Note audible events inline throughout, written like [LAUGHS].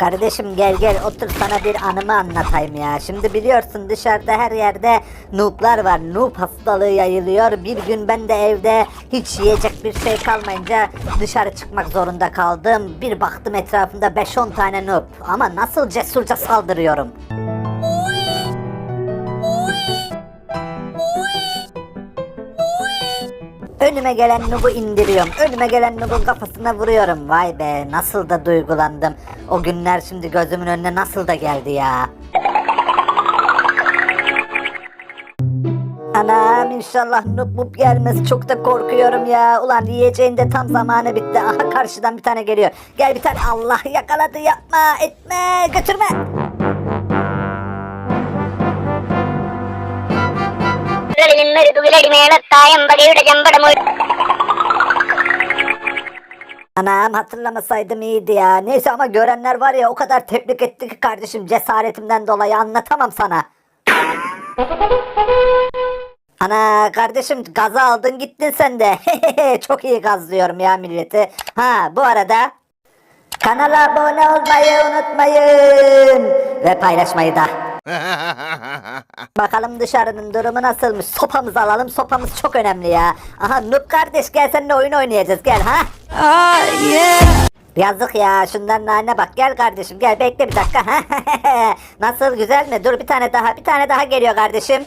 Kardeşim gel gel otur sana bir anımı anlatayım ya. Şimdi biliyorsun dışarıda her yerde noob'lar var. Noob hastalığı yayılıyor. Bir gün ben de evde hiç yiyecek bir şey kalmayınca dışarı çıkmak zorunda kaldım. Bir baktım etrafımda 5-10 tane noob. Ama nasıl cesurca saldırıyorum. Önüme gelen nubu indiriyorum. Önüme gelen nubun kafasına vuruyorum. Vay be nasıl da duygulandım. O günler şimdi gözümün önüne nasıl da geldi ya. Anam inşallah nub mub gelmez. Çok da korkuyorum ya. Ulan yiyeceğin de tam zamanı bitti. Aha karşıdan bir tane geliyor. Gel bir tane Allah yakaladı yapma etme götürme. മേളത്തായമ്പടിയുടെ ചമ്പടമൊഴി Anam hatırlamasaydım iyiydi ya. Neyse ama görenler var ya o kadar tebrik etti ki kardeşim cesaretimden dolayı anlatamam sana. Ana kardeşim gaza aldın gittin sen de. Çok iyi gazlıyorum ya milleti. Ha bu arada kanala abone olmayı unutmayın. Ve paylaşmayı da. Bakalım dışarının durumu nasılmış. Sopamızı alalım. Sopamız çok önemli ya. Aha Noob kardeş gel seninle oyun oynayacağız gel ha. Yazık ya şunların haline bak gel kardeşim gel bekle bir dakika. [LAUGHS] Nasıl güzel mi? Dur bir tane daha bir tane daha geliyor kardeşim.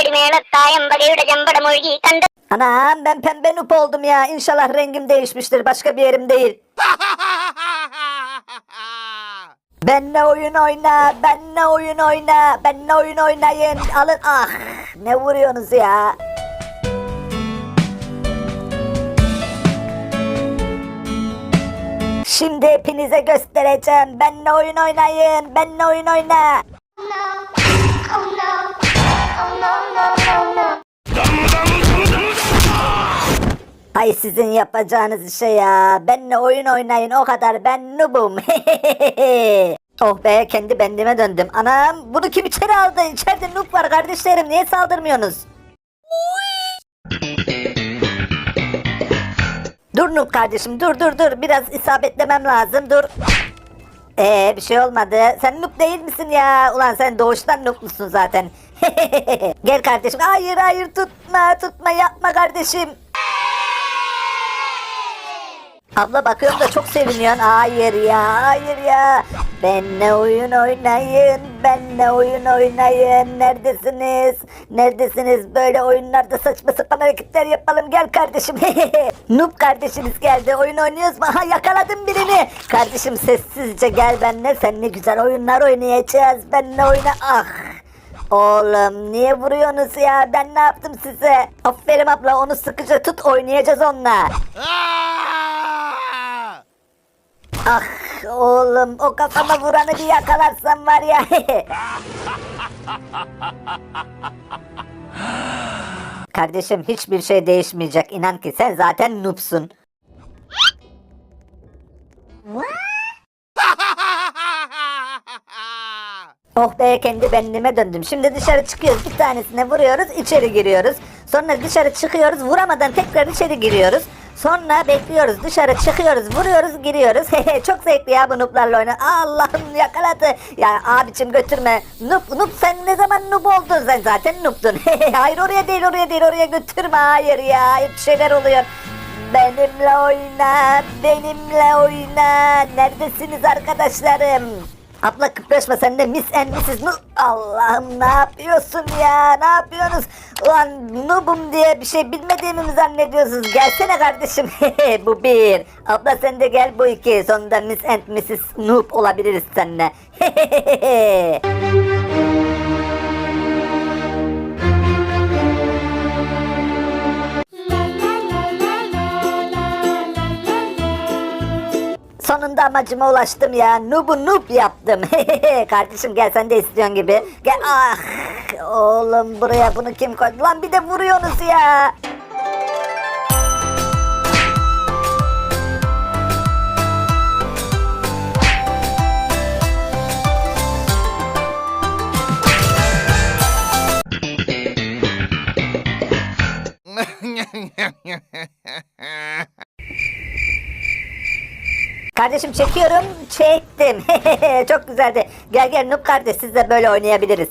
തുകിലടി മേളത്തായമ്പടിയുടെ ചമ്പടമൊഴുകി കണ്ട Anam ben pembe nup oldum ya. İnşallah rengim değişmiştir. Başka bir yerim değil. [LAUGHS] Benle oyun oyna, benle oyun oyna, benle oyun oynayın. Alın ah. Ne vuruyorsunuz ya? Şimdi hepinize göstereceğim. Benle oyun oynayın, benle oyun oyna. Hay sizin yapacağınız işe ya. Benle oyun oynayın o kadar. Ben noobum. [LAUGHS] oh be kendi bendime döndüm. Anam bunu kim içeri aldı? İçeride noob var kardeşlerim. Niye saldırmıyorsunuz? dur noob kardeşim dur dur dur. Biraz isabetlemem lazım dur. Ee bir şey olmadı. Sen noob değil misin ya? Ulan sen doğuştan noob musun zaten? [LAUGHS] Gel kardeşim. Hayır hayır tutma tutma yapma kardeşim. Abla bakıyorum da çok seviniyorsun. Hayır ya, hayır ya. Benle oyun oynayın, benle oyun oynayın. Neredesiniz? Neredesiniz? Böyle oyunlarda saçma sapan hareketler yapalım. Gel kardeşim. [LAUGHS] Noob kardeşimiz geldi. Oyun oynuyoruz mu? Aha yakaladım birini. Kardeşim sessizce gel benle. Sen ne güzel oyunlar oynayacağız. Benle oyna. Ah. Oğlum niye vuruyorsunuz ya? Ben ne yaptım size? Aferin abla onu sıkıca tut oynayacağız onunla. Ah oğlum o kafama vuranı bir yakalarsam var ya. [LAUGHS] Kardeşim hiçbir şey değişmeyecek inan ki sen zaten noobsun. Oh be kendi benliğime döndüm. Şimdi dışarı çıkıyoruz bir tanesine vuruyoruz içeri giriyoruz. Sonra dışarı çıkıyoruz vuramadan tekrar içeri giriyoruz. Sonra bekliyoruz dışarı çıkıyoruz vuruyoruz giriyoruz. [LAUGHS] Çok zevkli ya bu nooblarla oyna. Allah'ım yakaladı. Ya abicim götürme. Noob, noob sen ne zaman noob oldun sen zaten noob'dun. [LAUGHS] Hayır oraya değil oraya değil oraya götürme. Hayır ya hep şeyler oluyor. Benimle oyna, benimle oyna. Neredesiniz arkadaşlarım? Abla kıpraşma sen de Miss and Mrs. Nu... Allah'ım ne yapıyorsun ya? Ne yapıyorsunuz? Ulan noobum diye bir şey bilmediğimi mi zannediyorsunuz? Gelsene kardeşim. [LAUGHS] bu bir. Abla sen de gel bu iki. Sonunda Miss and Mrs. Noob olabiliriz seninle. [LAUGHS] Sonunda amacıma ulaştım ya. Noob'u noob yaptım. [LAUGHS] Kardeşim gel sen de istiyorsun gibi. Gel ah. Oğlum buraya bunu kim koydu? Lan bir de vuruyorsunuz ya. Kardeşim çekiyorum. Çektim. [LAUGHS] Çok güzeldi. Gel gel Noob kardeş siz de böyle oynayabiliriz.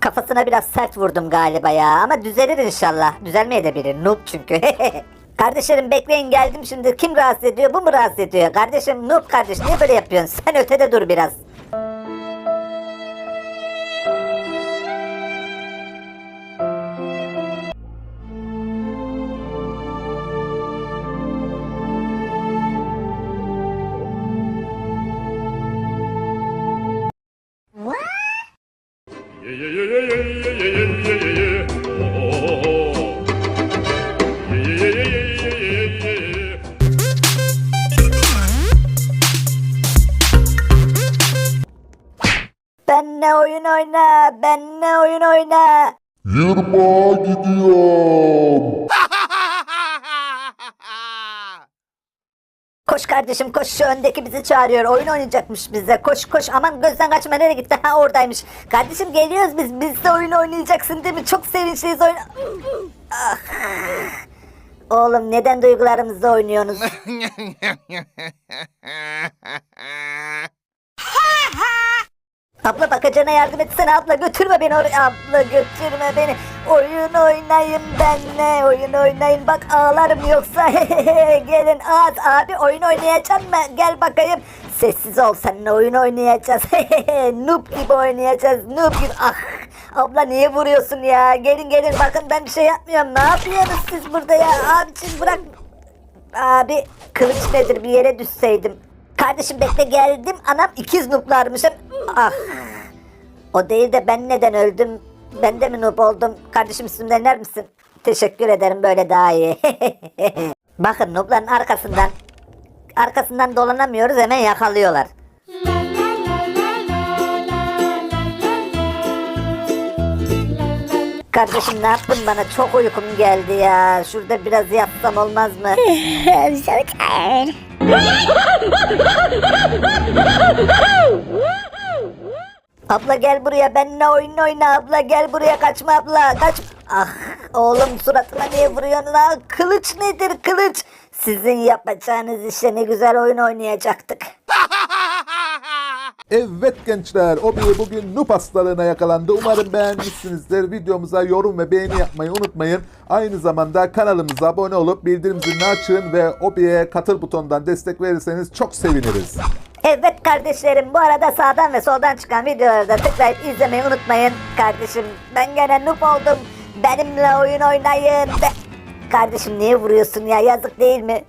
Kafasına biraz sert vurdum galiba ya ama düzelir inşallah. Düzelmeye de bilir Noob çünkü. [LAUGHS] Kardeşlerim bekleyin geldim şimdi. Kim rahatsız ediyor? Bu mu rahatsız ediyor? Kardeşim Noob kardeş niye böyle yapıyorsun? Sen ötede dur biraz. Yırmağa gidiyorum. [LAUGHS] Koş kardeşim koş şu öndeki bizi çağırıyor. Oyun oynayacakmış bize. Koş koş aman gözden kaçma nereye gitti? Ha oradaymış. Kardeşim geliyoruz biz. Biz de oyun oynayacaksın değil mi? Çok sevinçliyiz oyun. Ah. Oğlum neden duygularımızla oynuyorsunuz? [LAUGHS] Abla bakacana yardım etsene abla götürme beni oraya abla götürme beni. Oyun oynayın benle oyun oynayın bak ağlarım yoksa [LAUGHS] gelin az. Abi oyun oynayacak mı gel bakayım. Sessiz ol seninle oyun oynayacağız. [LAUGHS] Noob gibi oynayacağız noob gibi. Ah abla niye vuruyorsun ya? Gelin gelin. Bakın ben bir şey yapmıyorum. Ne yapıyorsunuz siz burada ya? Abiciğim bırak. Abi kılıç nedir? Bir yere düşseydim. Kardeşim bekle geldim anam ikiz nuplarmışım. Ah. O değil de ben neden öldüm? Ben de mi noob oldum? Kardeşim üstümden iner misin? Teşekkür ederim böyle daha iyi. [LAUGHS] Bakın noobların arkasından arkasından dolanamıyoruz hemen yakalıyorlar. Kardeşim ne yaptın bana çok uykum geldi ya. Şurada biraz yatsam olmaz mı? [LAUGHS] Abla gel buraya benimle oyun oyna abla gel buraya kaçma abla kaç. Ah oğlum suratıma niye vuruyorsun lan kılıç nedir kılıç. Sizin yapacağınız işe ne güzel oyun oynayacaktık. [LAUGHS] Evet gençler, Obi bugün noob hastalığına yakalandı. Umarım beğenmişsinizdir. Videomuza yorum ve beğeni yapmayı unutmayın. Aynı zamanda kanalımıza abone olup bildirim zilini açın ve Obi'ye katıl butonundan destek verirseniz çok seviniriz. Evet kardeşlerim bu arada sağdan ve soldan çıkan videoları da tıklayıp izlemeyi unutmayın. Kardeşim ben gene noob oldum. Benimle oyun oynayın. Be- Kardeşim niye vuruyorsun ya yazık değil mi?